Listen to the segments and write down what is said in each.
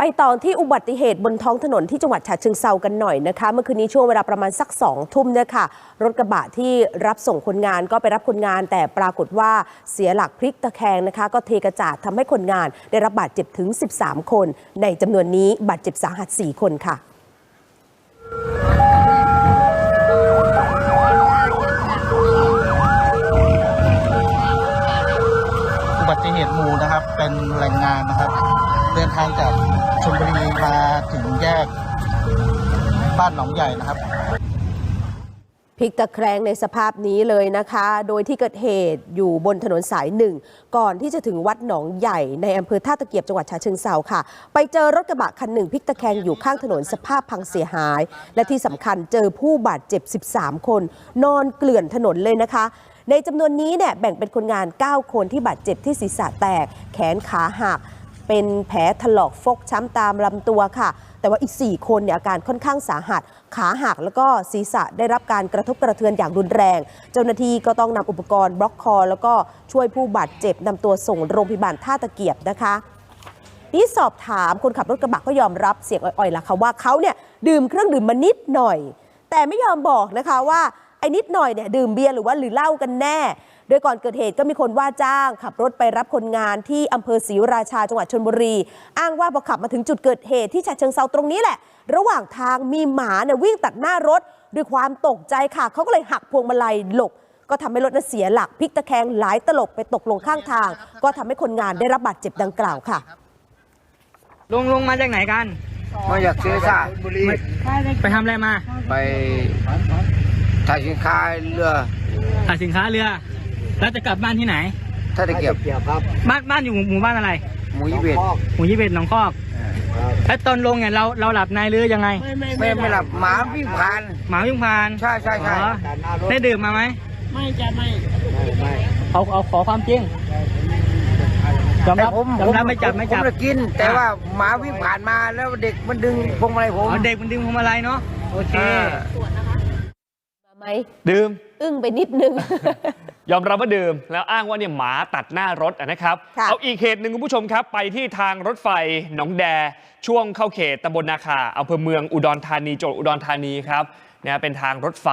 ไปต่อที่อุบัติเหตุบนท้องถนนที่จังหวัดฉะเชิงเซากันหน่อยนะคะ เมื่อคืนนี้ช่วงเวลาประมาณสักสองทุ่มเนี่ยค่ะ รถกระบะที่รับส่งคนงานก็ไปรับคนงาน แต่ปรากฏว่าเสียหลักพลิกตะแคงนะคะ ก็เทกระจาดทำให้คนงาน ได้รับบาดเจ็บถึง 13 คน ในจำนวนนี้บาดเจ็บสาหัส 4 คนค่ะอุบัติเหตุหมู่นะครับเป็นแรงงานนะครับ เดินทางจากชลบุรีมาถึงแยกบ้านหนองใหญ่นะครับพลิกตะแคงในสภาพนี้เลยนะคะ โดยที่เกิดเหตุอยู่บนถนนสายหนึ่ง ก่อนที่จะถึงวัดหนองใหญ่ในอำเภอท่าตะเกียบจังหวัดฉะเชิงเซาค่ะ ไปเจอรถกระบะคันหนึ่งพลิกตะแคงอยู่ข้างถนนสภาพพังเสียหาย และที่สำคัญเจอผู้บาดเจ็บ 13 คน นอนเกลื่อนถนนเลยนะคะ ในจำนวนนี้เนี่ยแบ่งเป็นคนงาน 9 คนที่บาดเจ็บที่ศีรษะแตก แขนขาหัก เป็นแผลถลอกฟกช้ำตามลำตัวค่ะ แต่ว่าอีก 4 คนเนี่ยอาการค่อนข้างสาหัส ขาหักแล้วก็ศีรษะได้รับการกระทบกระเทือนอย่างรุนแรง เจ้าหน้าที่ก็ต้องนำอุปกรณ์บล็อกคอ แล้วก็ช่วยผู้บาดเจ็บนำตัวส่งโรงพยาบาลท่าตะเกียบนะคะนี่สอบถามคนขับรถกระบะก็ยอมรับเสียงอ่อยๆล่ะค่ะว่าเขาเนี่ยดื่มเครื่องดื่มมานิดหน่อย แต่ไม่ยอมบอกนะคะว่า ไอ้นิดหน่อยเนี่ยดื่มเบียร์หรือว่าหรือเหล้ากันแน่ โดยก่อนเกิดเหตุก็มีคนว่าจ้าง ขับรถไปรับคนงานที่อำเภอศรีราชาจังหวัดชนบุรี อ้างว่าพอขับมาถึงจุดเกิดเหตุที่ฉะเชิงเซาตรงนี้แหละ ระหว่างทางมีหมาเนี่ยวิ่งตัดหน้ารถ ด้วยความตกใจค่ะเขาก็เลยหักพวงมาลัยหลบก็ทำให้รถนั้นเสียหลักพลิกตะแคงหลายตลบไปตกลงข้างทาง ก็ทำให้คนงานได้รับบาดเจ็บดังกล่าวค่ะลุงลุงมาจากไหนกันมาจากซื้อซาไปทำอะไรมา ไป ถ่ายสินค้าเรือขายสินค้าเรือ แล้วจะกลับบ้านที่ไหน ถ้าตะเกียบบ้านบ้านอยู่หมู่บ้านอะไร หมูยี่เบ็ดหมู่ยี่สิบเอ็ดหนองคอกแล้วตอนลงเนี่ยเราเราหลับในหรือยังไง ไม่ไม่หลับหมาวิ่งผ่าน หมาวิ่งผ่านใช่ใช่ใช่อ๋อได้ดื่มมาไหมไม่จะไม่เอาเอาขอความจริงยอมแต่รับผมยอมรับไม่จับไม่จับผมจะกิน แต่ว่าหมาวิ่งผ่านมาแล้วเด็กมันดึงพวงมาลัยผมอ๋อเด็กมันดึงพวงมาลัยเนาะโอเคเออมาไหม ดื่ม อึ้งไปนิดนึง ยอมรับว่าดื่มแล้วอ้างว่าเนี่ยหมาตัดหน้ารถอะนะครับ ค่ะเอาอีกเหตุหนึ่งคุณผู้ชมครับ ไปที่ทางรถไฟหนองแด ช่วงเข้าเขตตำบลนาคาอำเภอเมืองอุดรธานีจังหวัดอุดรธานีครับนะเป็นทางรถไฟ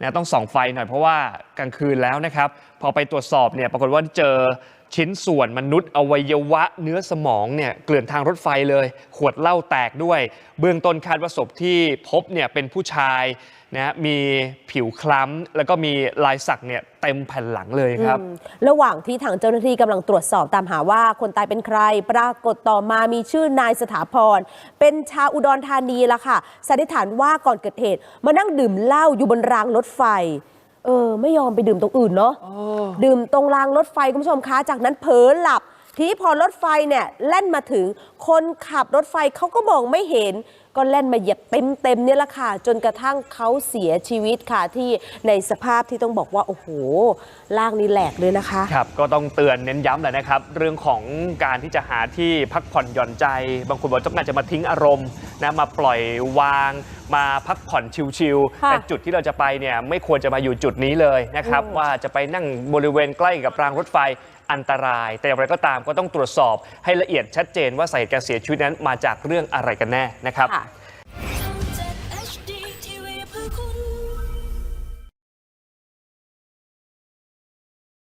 นะต้องส่องไฟหน่อยเพราะว่ากลางคืนแล้วนะครับ พอไปตรวจสอบเนี่ยปรากฏว่าเจอชิ้นส่วนมนุษย์อวัยวะเนื้อสมองเนี่ยเกลื่อนทางรถไฟเลย ขวดเหล้าแตกด้วย เบื้องต้นคาดว่าศพที่พบเนี่ยเป็นผู้ชายนะมีผิวคล้ำแล้วก็มีลายสักเนี่ยเต็มแผ่นหลังเลยครับอืมระหว่างที่ทางเจ้าหน้าที่กำลังตรวจสอบตามหาว่าคนตายเป็นใคร ปรากฏต่อมามีชื่อนายสถาพร เป็นชาวอุดรธานีละค่ะสันนิษฐานว่าก่อนเกิดเหตุ มานั่งดื่มเหล้าอยู่บนรางรถไฟเออไม่ยอมไปดื่มตรงอื่นเนาะดื่มตรงรางรถไฟคุณผู้ชมคะจากนั้นเผลอหลับทีนี้พอรถไฟเนี่ยแล่นมาถึง คนขับรถไฟเขาก็มองไม่เห็น ก็แล่นมาเหยียบเต็มเต็มๆเนี่ยแหละค่ะ จนกระทั่งเขาเสียชีวิตค่ะที่ในสภาพที่ต้องบอกว่า โอ้โหล่างนี่แหลกเลยนะคะ ครับ ก็ต้องเตือนเน้นย้ำแหละนะครับ เรื่องของการที่จะหาที่พักผ่อนหย่อนใจ บางคนบอกต้องการจะมาทิ้งอารมณ์นะมาปล่อยวางมาพักผ่อนชิลๆ ค่ะแต่จุดที่เราจะไปเนี่ยไม่ควรจะมาอยู่จุดนี้เลยนะครับ อืม ว่าจะไปนั่งบริเวณใกล้กับรางรถไฟอันตราย แต่อย่างไรก็ตามก็ต้องตรวจสอบให้ละเอียดชัดเจนว่าสาเหตุการเสียชีวิตนั้นมาจากเรื่องอะไรกันแน่นะครับ ค่ะ